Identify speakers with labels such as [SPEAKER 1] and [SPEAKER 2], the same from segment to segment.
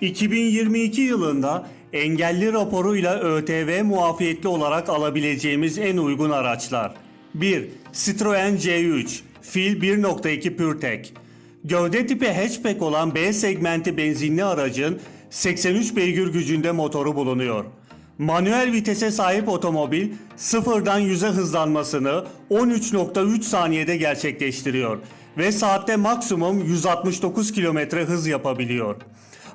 [SPEAKER 1] 2022 yılında engelli raporuyla ÖTV muafiyetli olarak alabileceğimiz en uygun araçlar. 1. Citroen C3 Fil 1.2 PureTech Gövde tipi hatchback olan B segmenti benzinli aracın 83 beygir gücünde motoru bulunuyor. Manuel vitese sahip otomobil sıfırdan 100'e hızlanmasını 13.3 saniyede gerçekleştiriyor ve saatte maksimum 169 km hız yapabiliyor.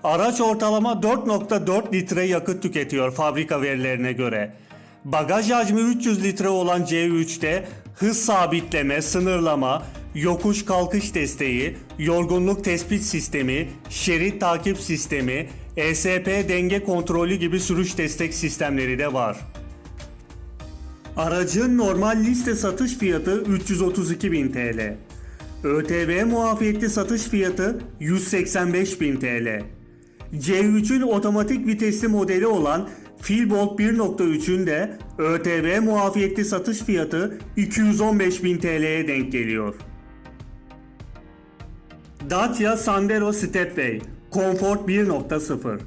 [SPEAKER 1] Araç ortalama 4.4 litre yakıt tüketiyor fabrika verilerine göre. Bagaj hacmi 300 litre olan C3'te hız sabitleme, sınırlama, yokuş kalkış desteği, yorgunluk tespit sistemi, şerit takip sistemi, ESP denge kontrolü gibi sürüş destek sistemleri de var. Aracın normal liste satış fiyatı 332.000 TL. ÖTV muafiyetli satış fiyatı 185.000 TL. C3'ün otomatik vitesli modeli olan Filbolt 1.3'ün de ÖTV muafiyetli satış fiyatı 215.000 TL'ye denk geliyor. Dacia Sandero Stepway Comfort 1.0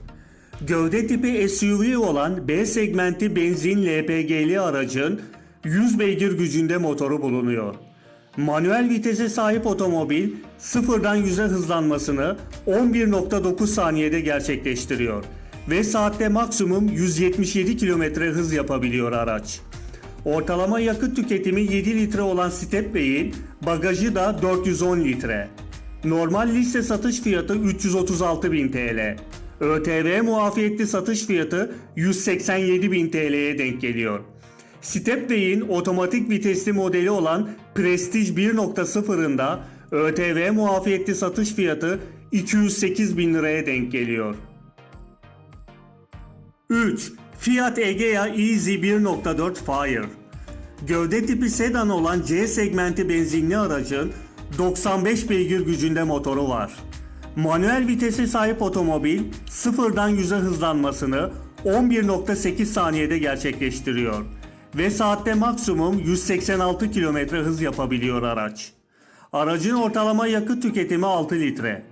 [SPEAKER 1] Gövde tipi SUV olan B segmenti benzin LPG'li aracın 100 beygir gücünde motoru bulunuyor. Manuel vitese sahip otomobil sıfırdan 100'e hızlanmasını 11.9 saniyede gerçekleştiriyor ve saatte maksimum 177 km hız yapabiliyor araç. Ortalama yakıt tüketimi 7 litre olan Stepway'in bagajı da 410 litre. Normal liste satış fiyatı 336.000 TL. ÖTV muafiyetli satış fiyatı 187.000 TL'ye denk geliyor. Stepway'in otomatik vitesli modeli olan Prestige 1.0'ında ÖTV muafiyetli satış fiyatı 208.000 liraya denk geliyor. 3. Fiat Egea Easy 1.4 Fire Gövde tipi sedan olan C segmenti benzinli aracın 95 beygir gücünde motoru var. Manuel vitese sahip otomobil sıfırdan 100'e hızlanmasını 11.8 saniyede gerçekleştiriyor ve saatte maksimum 186 km hız yapabiliyor araç. Aracın ortalama yakıt tüketimi 6 litre.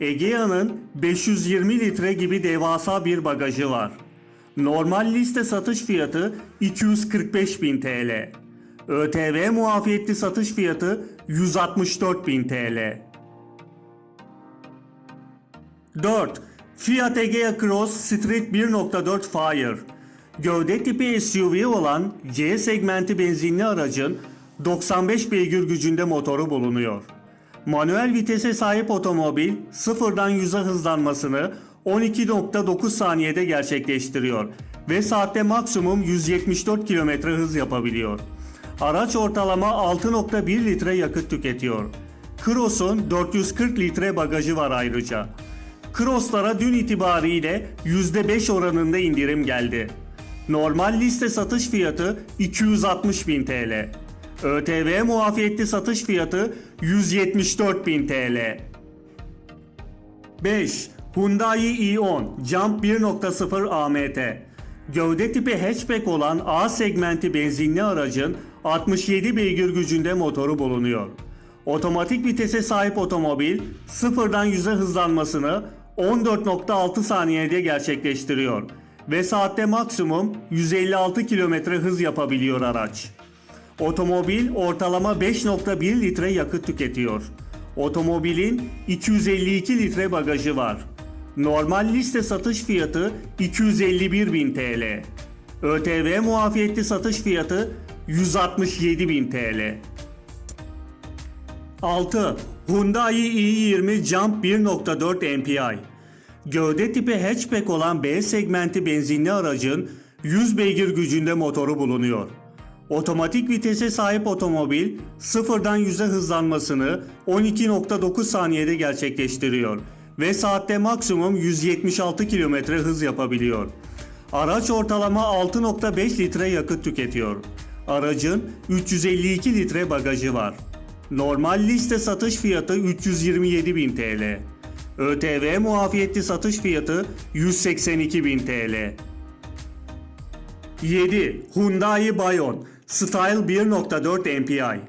[SPEAKER 1] Egea'nın 520 litre gibi devasa bir bagajı var. Normal liste satış fiyatı 245.000 TL. ÖTV muafiyetli satış fiyatı 164.000 TL. 4. Fiat Egea Cross Street 1.4 Fire Gövde tipi SUV olan C segmenti benzinli aracın 95 beygir gücünde motoru bulunuyor. Manuel vitese sahip otomobil sıfırdan 100'e hızlanmasını 12.9 saniyede gerçekleştiriyor ve saatte maksimum 174 km hız yapabiliyor. Araç ortalama 6.1 litre yakıt tüketiyor. Cross'un 440 litre bagajı var ayrıca. Cross'lara dün itibariyle %5 oranında indirim geldi. Normal liste satış fiyatı 260.000 TL. ÖTV muafiyetli satış fiyatı 174.000 TL. 5. Hyundai Ion Jump 1.0 AMT Gövde tipi hatchback olan A segmenti benzinli aracın 67 beygir gücünde motoru bulunuyor. Otomatik vitese sahip otomobil sıfırdan 100'e hızlanmasını 14.6 saniyede gerçekleştiriyor ve saatte maksimum 156 km hız yapabiliyor araç. Otomobil ortalama 5.1 litre yakıt tüketiyor. Otomobilin 252 litre bagajı var. Normal liste satış fiyatı 251.000 TL. ÖTV muafiyetli satış fiyatı 167.000 TL. 6. Hyundai i20 Jump 1.4 MPI Gövde tipi hatchback olan B segmenti benzinli aracın 100 beygir gücünde motoru bulunuyor. Otomatik vitese sahip otomobil sıfırdan 100'e hızlanmasını 12.9 saniyede gerçekleştiriyor ve saatte maksimum 176 km hız yapabiliyor. Araç ortalama 6.5 litre yakıt tüketiyor. Aracın 352 litre bagajı var. Normal liste satış fiyatı 327.000 TL. ÖTV muafiyetli satış fiyatı 182.000 TL. 7. Hyundai Bayon Style 1.4 MPI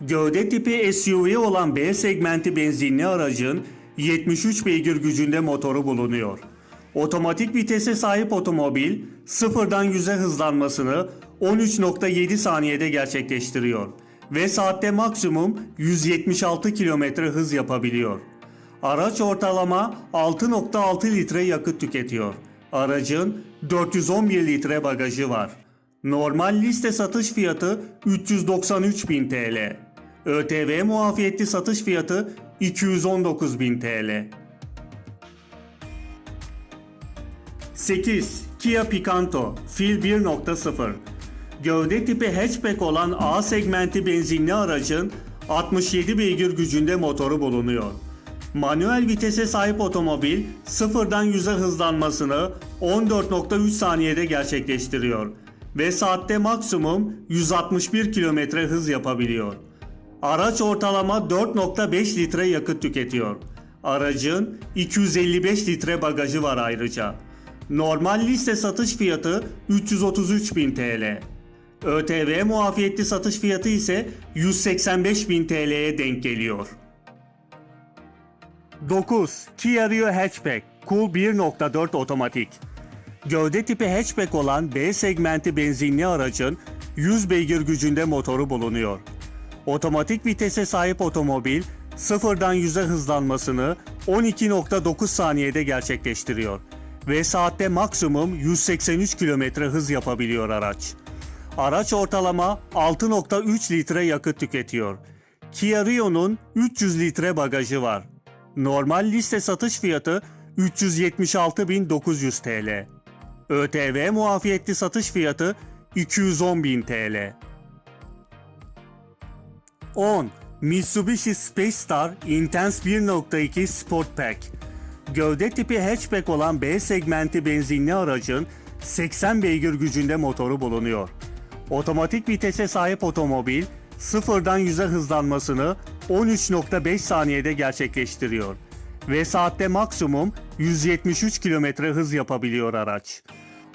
[SPEAKER 1] Gövde tipi SUV olan B segmenti benzinli aracın 73 beygir gücünde motoru bulunuyor. Otomatik vitese sahip otomobil sıfırdan 100'e hızlanmasını 13.7 saniyede gerçekleştiriyor ve saatte maksimum 176 km hız yapabiliyor. Araç ortalama 6.6 litre yakıt tüketiyor. Aracın 411 litre bagajı var. Normal liste satış fiyatı 393.000 TL. ÖTV muafiyetli satış fiyatı 219.000 TL. 8. Kia Picanto Fil 1.0 Gövde tipi hatchback olan A segmenti benzinli aracın 67 beygir gücünde motoru bulunuyor. Manuel vitese sahip otomobil sıfırdan 100'e hızlanmasını 14.3 saniyede gerçekleştiriyor ve saatte maksimum 161 km hız yapabiliyor. Araç ortalama 4.5 litre yakıt tüketiyor. Aracın 255 litre bagajı var ayrıca. Normal liste satış fiyatı 333.000 TL. ÖTV muafiyetli satış fiyatı ise 185.000 TL'ye denk geliyor. 9. Kia Rio Hatchback Cool 1.4 otomatik Gövde tipi hatchback olan B segmenti benzinli aracın 100 beygir gücünde motoru bulunuyor. Otomatik vitese sahip otomobil sıfırdan 100'e hızlanmasını 12.9 saniyede gerçekleştiriyor ve saatte maksimum 183 km hız yapabiliyor araç. Araç ortalama 6.3 litre yakıt tüketiyor. Kia Rio'nun 300 litre bagajı var. Normal liste satış fiyatı 376.900 TL. ÖTV muafiyetli satış fiyatı 210.000 TL. 10. Mitsubishi Space Star Intense 1.2 Sport Pack Gövde tipi hatchback olan B segmenti benzinli aracın 80 beygir gücünde motoru bulunuyor. Otomatik vitese sahip otomobil sıfırdan 100'e hızlanmasını 13.5 saniyede gerçekleştiriyor ve saatte maksimum 173 km hız yapabiliyor araç.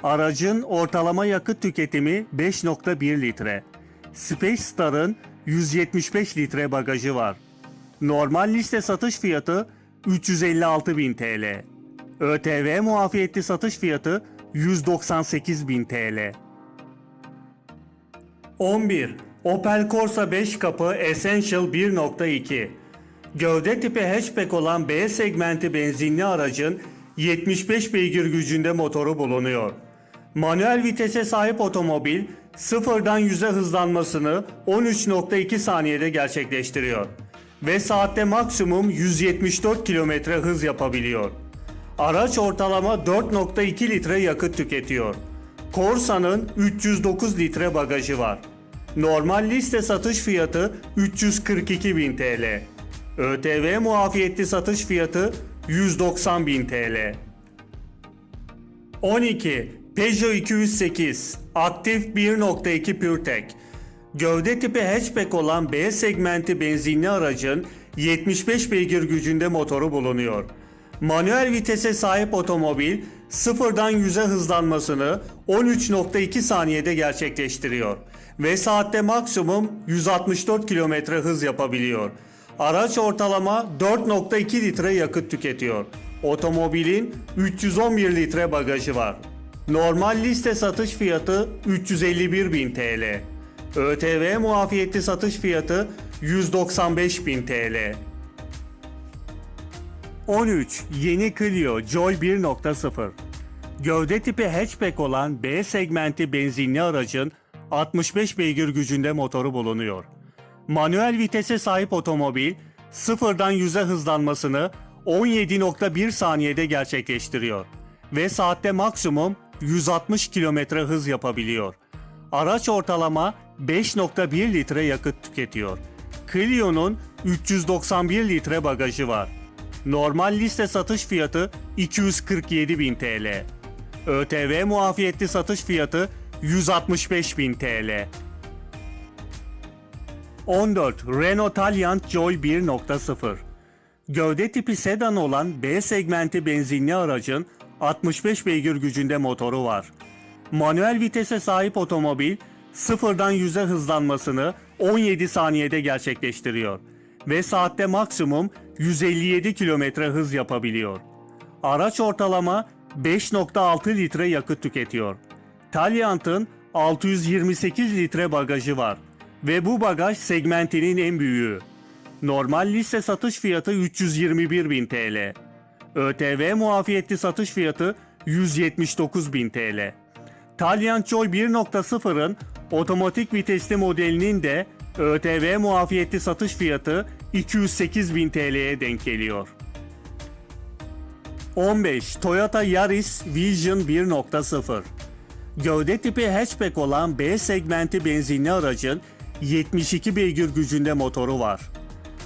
[SPEAKER 1] Aracın ortalama yakıt tüketimi 5.1 litre. Space Star'ın 175 litre bagajı var. Normal liste satış fiyatı 356.000 TL. ÖTV muafiyetli satış fiyatı 198.000 TL. 11. Opel Corsa 5 kapı Essential 1.2 Gövde tipi hatchback olan B segmenti benzinli aracın 75 beygir gücünde motoru bulunuyor. Manuel vitese sahip otomobil sıfırdan 100'e hızlanmasını 13.2 saniyede gerçekleştiriyor ve saatte maksimum 174 km hız yapabiliyor. Araç ortalama 4.2 litre yakıt tüketiyor. Corsa'nın 309 litre bagajı var. Normal liste satış fiyatı 342.000 TL. ÖTV muafiyetli satış fiyatı 190.000 TL. 12. Peugeot 208 Aktif 1.2 PureTech Gövde tipi hatchback olan B segmenti benzinli aracın 75 beygir gücünde motoru bulunuyor. Manuel vitese sahip otomobil sıfırdan 100'e hızlanmasını 13.2 saniyede gerçekleştiriyor ve saatte maksimum 164 km hız yapabiliyor. Araç ortalama 4.2 litre yakıt tüketiyor. Otomobilin 311 litre bagajı var. Normal liste satış fiyatı 351.000 TL. ÖTV muafiyetli satış fiyatı 195.000 TL. 13. Yeni Clio Joy 1.0 Gövde tipi hatchback olan B segmenti benzinli aracın 65 beygir gücünde motoru bulunuyor. Manuel vitese sahip otomobil sıfırdan 100'e hızlanmasını 17.1 saniyede gerçekleştiriyor ve saatte maksimum 160 km hız yapabiliyor. Araç ortalama 5.1 litre yakıt tüketiyor. Clio'nun 391 litre bagajı var. Normal liste satış fiyatı 247.000 TL. ÖTV muafiyetli satış fiyatı 165.000 TL. 14. Renault Taliant Joy 1.0 Gövde tipi sedan olan B segmenti benzinli aracın 65 beygir gücünde motoru var. Manuel vitese sahip otomobil sıfırdan 100'e hızlanmasını 17 saniyede gerçekleştiriyor ve saatte maksimum 157 km hız yapabiliyor. Araç ortalama 5.6 litre yakıt tüketiyor. Taliant'ın 628 litre bagajı var ve bu bagaj segmentinin en büyüğü. Normal liste satış fiyatı 321.000 TL. ÖTV muafiyetli satış fiyatı 179.000 TL. Taliant Joy 1.0'ın otomatik vitesli modelinin de ÖTV muafiyetli satış fiyatı 208.000 TL'ye denk geliyor. 15. Toyota Yaris Vision 1.0 Gövde tipi hatchback olan B segmenti benzinli aracın 72 beygir gücünde motoru var.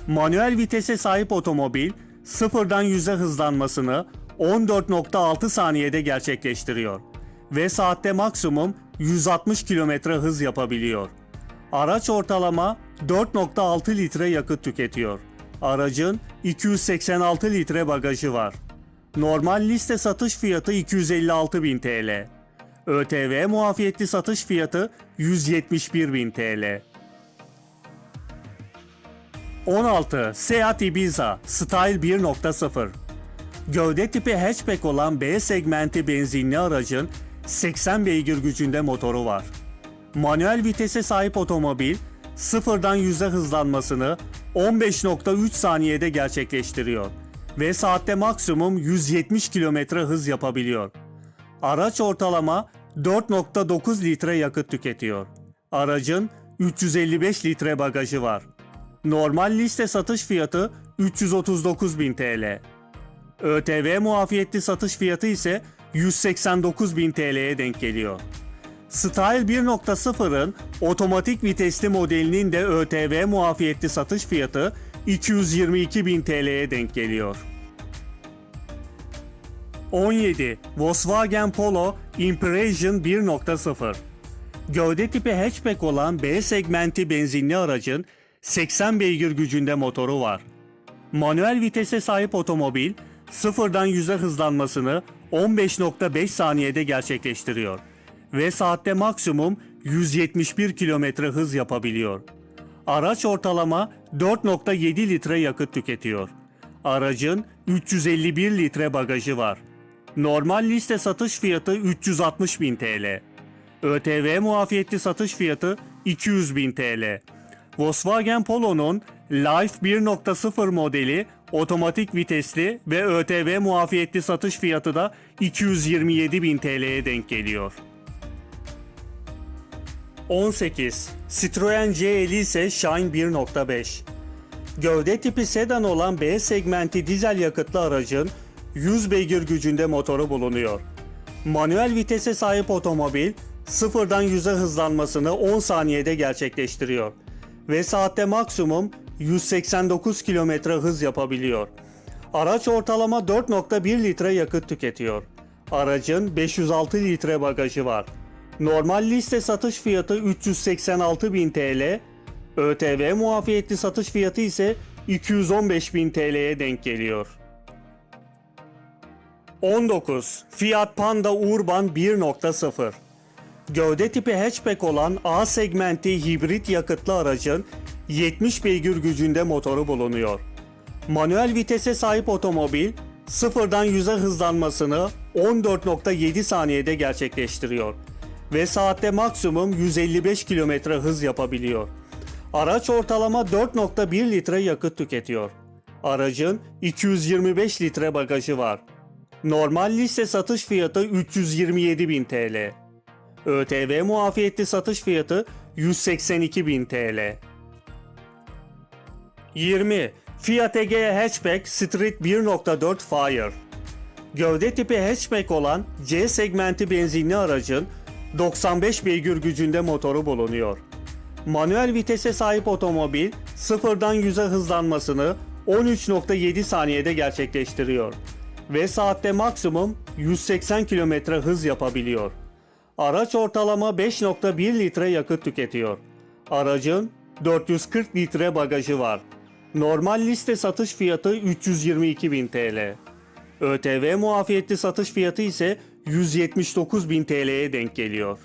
[SPEAKER 1] Manuel vitese sahip otomobil sıfırdan 100'e hızlanmasını 14.6 saniyede gerçekleştiriyor ve saatte maksimum 160 km hız yapabiliyor. Araç ortalama 4.6 litre yakıt tüketiyor. Aracın 286 litre bagajı var. Normal liste satış fiyatı 256.000 TL. ÖTV muafiyetli satış fiyatı 171.000 TL. 16. Seat Ibiza Style 1.0 Gövde tipi hatchback olan B segmenti benzinli aracın 80 beygir gücünde motoru var. Manuel vitese sahip otomobil sıfırdan 100'e hızlanmasını 15.3 saniyede gerçekleştiriyor ve saatte maksimum 170 km hız yapabiliyor. Araç ortalama 4.9 litre yakıt tüketiyor. Aracın 355 litre bagajı var. Normal liste satış fiyatı 339.000 TL. ÖTV muafiyetli satış fiyatı ise 189.000 TL'ye denk geliyor. Style 1.0'ın otomatik vitesli modelinin de ÖTV muafiyetli satış fiyatı 222.000 TL'ye denk geliyor. 17. Volkswagen Polo Impression 1.0 Gövde tipi hatchback olan B segmenti benzinli aracın 80 beygir gücünde motoru var. Manuel vitese sahip otomobil sıfırdan 100'e hızlanmasını 15.5 saniyede gerçekleştiriyor ve saatte maksimum 171 km hız yapabiliyor. Araç ortalama 4.7 litre yakıt tüketiyor. Aracın 351 litre bagajı var. Normal liste satış fiyatı 360 bin TL. ÖTV muafiyetli satış fiyatı 200 bin TL. Volkswagen Polo'nun Life 1.0 modeli otomatik vitesli ve ÖTV muafiyetli satış fiyatı da 227 bin TL'ye denk geliyor. 18. Citroen C50 ise Shine 1.5 Gövde tipi sedan olan B segmenti dizel yakıtlı aracın 100 beygir gücünde motoru bulunuyor. Manuel vitese sahip otomobil sıfırdan 100'e hızlanmasını 10 saniyede gerçekleştiriyor ve saatte maksimum 189 km hız yapabiliyor. Araç ortalama 4.1 litre yakıt tüketiyor. Aracın 506 litre bagajı var. Normal liste satış fiyatı 386.000 TL, ÖTV muafiyetli satış fiyatı ise 215.000 TL'ye denk geliyor. 19. Fiat Panda Urban 1.0 Gövde tipi hatchback olan A segmenti hibrit yakıtlı aracın 70 beygir gücünde motoru bulunuyor. Manuel vitese sahip otomobil sıfırdan 100'e hızlanmasını 14.7 saniyede gerçekleştiriyor ve saatte maksimum 155 km hız yapabiliyor. Araç ortalama 4.1 litre yakıt tüketiyor. Aracın 225 litre bagajı var. Normal liste satış fiyatı 327.000 TL. ÖTV muafiyetli satış fiyatı 182.000 TL. 20. Fiat Egea Hatchback Street 1.4 Fire Gövde tipi hatchback olan C segmenti benzinli aracın 95 beygir gücünde motoru bulunuyor. Manuel vitese sahip otomobil sıfırdan 100'e hızlanmasını 13.7 saniyede gerçekleştiriyor ve saatte maksimum 180 km hız yapabiliyor. Araç ortalama 5.1 litre yakıt tüketiyor. Aracın 440 litre bagajı var. Normal liste satış fiyatı 322.000 TL. ÖTV muafiyetli satış fiyatı ise 179.000 TL'ye denk geliyor.